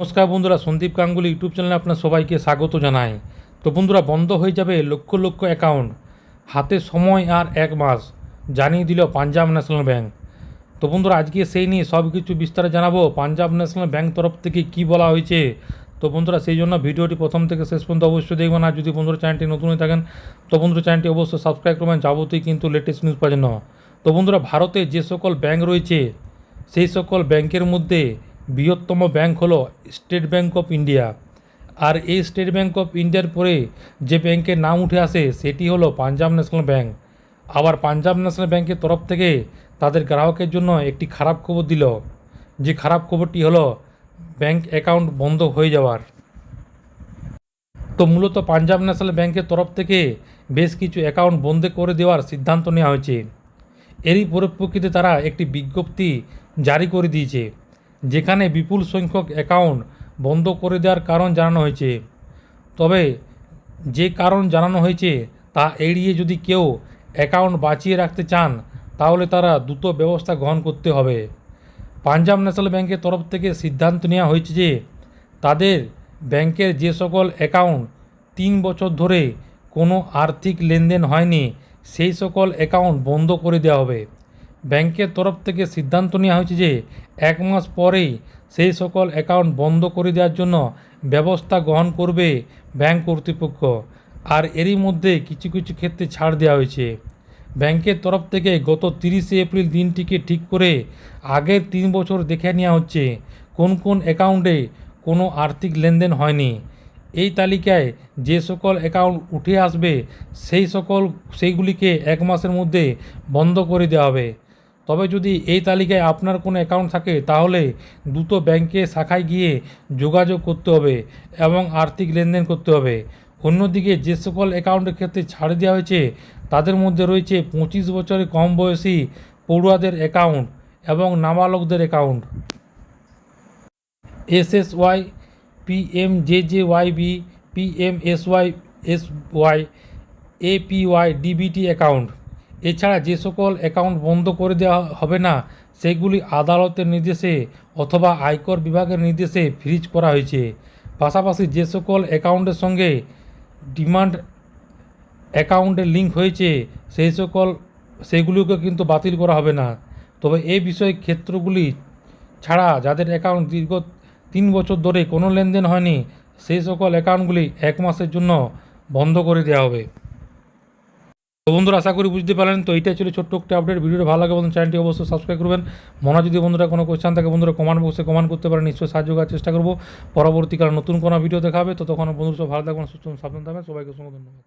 নমস্কার বন্ধুরা, সন্দীপ গাঙ্গুলি ইউটিউব চ্যানেলে আপনার সবাইকে স্বাগত জানাই। তো বন্ধুরা, বন্ধ হয়ে যাবে লক্ষ লক্ষ অ্যাকাউন্ট হাতে সময় আর এক মাস, জানিয়ে দিল পাঞ্জাব ন্যাশনাল ব্যাংক। তো বন্ধুরা, আজকে সেই নিয়ে সব কিছু বিস্তারে জানাব, পাঞ্জাব ন্যাশনাল ব্যাংক তরফ থেকে কি বলা হয়েছে। তো বন্ধুরা, সেই জন্য ভিডিওটি প্রথম থেকে শেষ পর্যন্ত অবশ্যই দেখবেন, আর যদি বন্ধুরা চ্যানেলটি নতুন হয়ে থাকেন, তো বন্ধুরা চ্যানেলটি অবশ্যই সাবস্ক্রাইব করবেন, যাবতীয় কিন্তু লেটেস্ট নিউজ পাওয়ার জন্য। তো বন্ধুরা, ভারতে যে সকল ব্যাংক রয়েছে, সেই সকল ব্যাংকের মধ্যে বৃহত্তম ব্যাংক হলো স্টেট ব্যাংক অফ ইন্ডিয়া। আর এই স্টেট ব্যাংক অফ ইন্ডিয়ার পরে যে ব্যাংকের নাম উঠে আসে, সেটি হলো পাঞ্জাব ন্যাশনাল ব্যাংক। আবার পাঞ্জাব ন্যাশনাল ব্যাংকের তরফ থেকে তাদের গ্রাহকের জন্য একটি খারাপ খবর দিল। যে খারাপ খবরটি হলো, ব্যাংক অ্যাকাউন্ট বন্ধ হয়ে যাওয়ার। তো মূলত পাঞ্জাব ন্যাশনাল ব্যাংকের তরফ থেকে বেশ কিছু অ্যাকাউন্ট বন্ধ করে দেওয়ার সিদ্ধান্ত নেওয়া হয়েছে। এরই পরিপ্রেক্ষিতে তারা একটি বিজ্ঞপ্তি জারি করে দিয়েছে। যেখানে বিপুল সংখ্যক অ্যাকাউন্ট বন্ধ করে দেওয়ার কারণ জানানো হয়েছে। তবে যে কারণ জানানো হয়েছে, তা এড়িয়ে যদি কেউ অ্যাকাউন্ট বাঁচিয়ে রাখতে চান, তাহলে তারা দ্রুত ব্যবস্থা গ্রহণ করতে হবে। পাঞ্জাব ন্যাশনাল ব্যাংকের তরফ থেকে সিদ্ধান্ত নেওয়া হয়েছে যে, তাদের ব্যাংকের যে সকল অ্যাকাউন্ট তিন বছর ধরে কোনো আর্থিক লেনদেন হয়নি, সেই সকল অ্যাকাউন্ট বন্ধ করে দেওয়া হবে। ব্যাংকের তরফ থেকে সিদ্ধান্ত নেওয়া হয়েছে যে এক মাস পরেই সেই সকল অ্যাকাউন্ট বন্ধ করে দেওয়ার জন্য ব্যবস্থা গ্রহণ করবে ব্যাংক কর্তৃপক্ষ। আর এরই মধ্যে কিছু কিছু ক্ষেত্রে ছাড় দেওয়া হয়েছে। ব্যাংকের তরফ থেকে গত তিরিশে এপ্রিল দিনটিকে ঠিক করে আগের তিন বছর দেখে নেওয়া হচ্ছে কোন কোন অ্যাকাউন্টে কোনো আর্থিক লেনদেন হয়নি। এই তালিকায় যে সকল অ্যাকাউন্ট উঠে আসবে সেই সকল, সেইগুলিকে এক মাসের মধ্যে বন্ধ করে দেওয়া হবে। তবে যদি এই তালিকায় আপনার কোনো অ্যাকাউন্ট থাকে, তাহলে দ্রুত ব্যাংকে শাখায় গিয়ে যোগাযোগ করতে হবে এবং আর্থিক লেনদেন করতে হবে। অন্যদিকে যে সকল অ্যাকাউন্টের ক্ষেত্রে ছাড় দেওয়া হয়েছে, তাদের মধ্যে রয়েছে পঁচিশ বছরের কম বয়সী পড়ুয়াদের অ্যাকাউন্ট এবং নাবালকদের account. SSY, PMJJYB, PMSY, SY, APY, DBT account. এছাড়া যে সকল অ্যাকাউন্ট বন্ধ করে দেওয়া হবে না, সেগুলি আদালতের নির্দেশে অথবা আয়কর বিভাগের নির্দেশে ফ্রিজ করা হয়েছে। পাশাপাশি যে সকল অ্যাকাউন্টের সঙ্গে ডিমান্ড অ্যাকাউন্টে লিঙ্ক হয়েছে, সেই সকল সেগুলিকে কিন্তু বাতিল করা হবে না। তবে এই বিষয় ক্ষেত্রগুলি ছাড়া যাদের অ্যাকাউন্ট দীর্ঘ তিন বছর ধরে কোনো লেনদেন হয়নি সেই সকল অ্যাকাউন্টগুলি এক মাসের জন্য বন্ধ করে দেওয়া হবে। তো বন্ধুরা, আশা করি বুঝতে পারেন তো এইটাই ছিল ছোট্ট একটা আপডেট ভিডিওটা ভালো লাগে বন্ধু চ্যানেলটি অবশ্যই সাবস্ক্রাইব করবেন। মনে যদি বন্ধুরা কোনো কোয়েশ্চান থাকে, বন্ধুরা কমেন্ট বক্সে কমেন্ট করতে পারেন। নিশ্চয়ই সাহায্য করার চেষ্টা করব। পরবর্তীকালে নতুন কোনো ভিডিও দেখাবে তো তখন বন্ধুরা সব ভালো থাকবেন, সুস্থ সাবধান থাকবেন। সবাইকে অসংখ্য ধন্যবাদ।